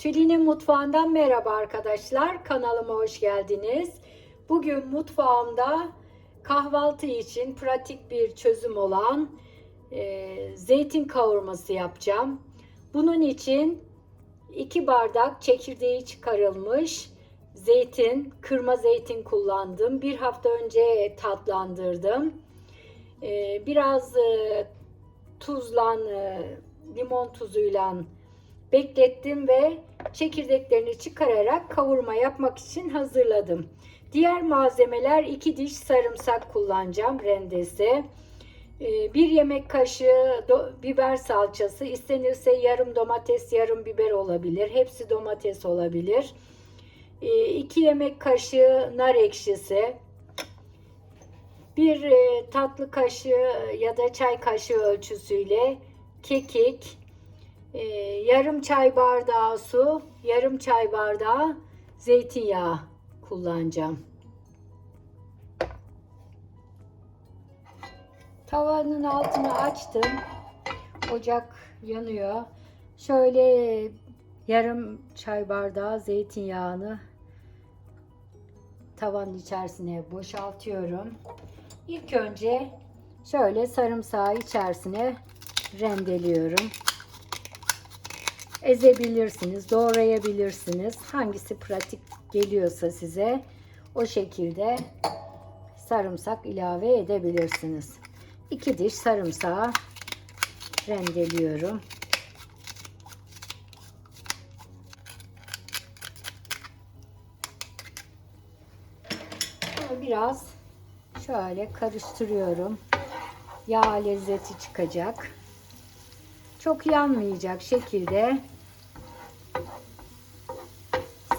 Tülin'in mutfağından merhaba arkadaşlar. Kanalıma hoş geldiniz. Bugün mutfağımda kahvaltı için pratik bir çözüm olan e, zeytin kavurması yapacağım. Bunun için 2 bardak çekirdeği çıkarılmış zeytin, kırma zeytin kullandım. Bir hafta önce tatlandırdım. E, biraz e, tuzla, e, limon tuzuyla beklettim ve çekirdeklerini çıkararak kavurma yapmak için hazırladım. Diğer malzemeler 2 diş sarımsak kullanacağım rendesi. 1 yemek kaşığı biber salçası, istenirse yarım domates, yarım biber olabilir. Hepsi domates olabilir. 2 yemek kaşığı nar ekşisi, bir tatlı kaşığı ya da çay kaşığı ölçüsüyle kekik, ee, yarım çay bardağı su, yarım çay bardağı zeytinyağı kullanacağım. Tavanın altını açtım. Ocak yanıyor. Şöyle yarım çay bardağı zeytinyağını tavanın içerisine boşaltıyorum. İlk önce şöyle sarımsağı içerisine rendeliyorum ezebilirsiniz, doğrayabilirsiniz. Hangisi pratik geliyorsa size o şekilde sarımsak ilave edebilirsiniz. 2 diş sarımsağı rendeliyorum. Biraz şöyle karıştırıyorum. Yağ lezzeti çıkacak çok yanmayacak şekilde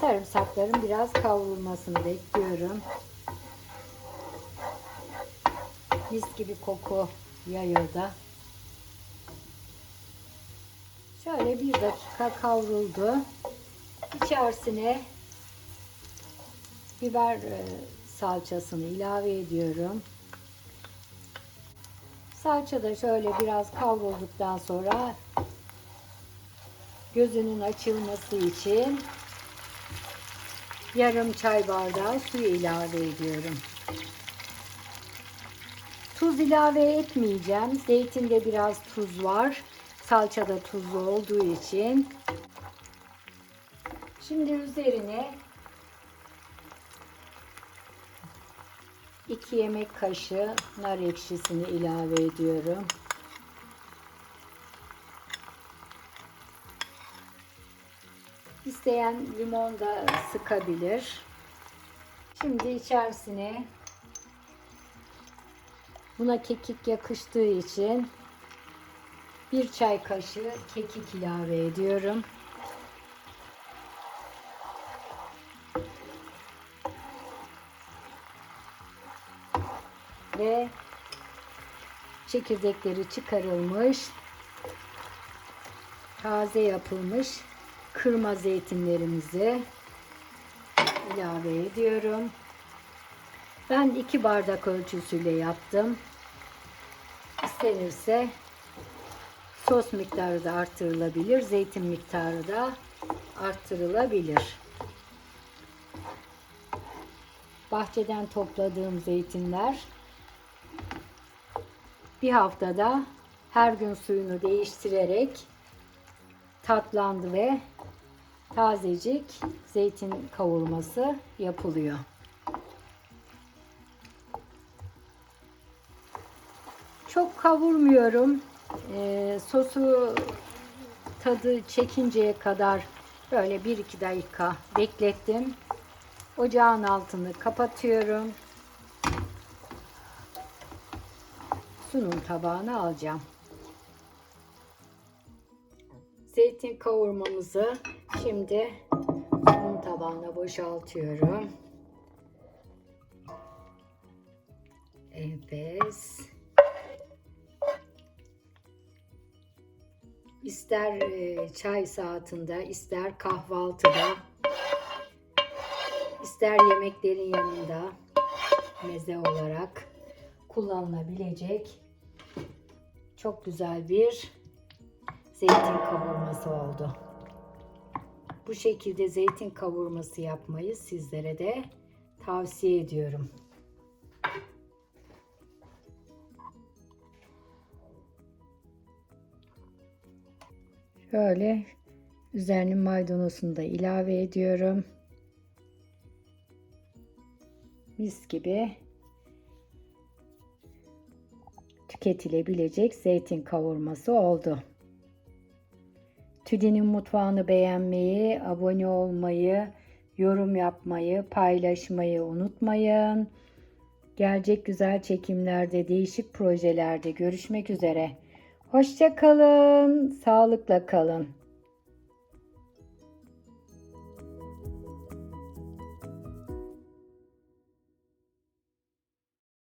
sarımsakların biraz kavrulmasını bekliyorum. Mis gibi koku yayıyor da. Şöyle bir dakika kavruldu. İçerisine biber e, salçasını ilave ediyorum. Salça da şöyle biraz kavrulduktan sonra gözünün açılması için yarım çay bardağı su ilave ediyorum. Tuz ilave etmeyeceğim. Zeytinde biraz tuz var. Salçada tuzlu olduğu için. Şimdi üzerine 2 yemek kaşığı nar ekşisini ilave ediyorum. İsteyen limon da sıkabilir. Şimdi içerisine buna kekik yakıştığı için bir çay kaşığı kekik ilave ediyorum. Ve çekirdekleri çıkarılmış taze yapılmış kırma zeytinlerimizi ilave ediyorum. Ben iki bardak ölçüsüyle yaptım. İstenirse sos miktarı da artırılabilir. Zeytin miktarı da artırılabilir. Bahçeden topladığım zeytinler bir haftada her gün suyunu değiştirerek tatlandı ve tazecik zeytin kavurması yapılıyor. Çok kavurmuyorum. Ee, sosu tadı çekinceye kadar böyle 1-2 dakika beklettim. Ocağın altını kapatıyorum. Sunum tabağına alacağım. Zeytin kavurmamızı şimdi sunum tabağına boşaltıyorum. Evet. İster e, çay saatinde, ister kahvaltıda, ister yemeklerin yanında meze olarak kullanılabilecek çok güzel bir zeytin kavurması oldu. bu şekilde zeytin kavurması yapmayı sizlere de tavsiye ediyorum. Şöyle üzerine maydanozunu da ilave ediyorum. Mis gibi tüketilebilecek zeytin kavurması oldu. Tülin'in mutfağını beğenmeyi, abone olmayı, yorum yapmayı, paylaşmayı unutmayın. Gelecek güzel çekimlerde, değişik projelerde görüşmek üzere. Hoşça kalın, sağlıkla kalın.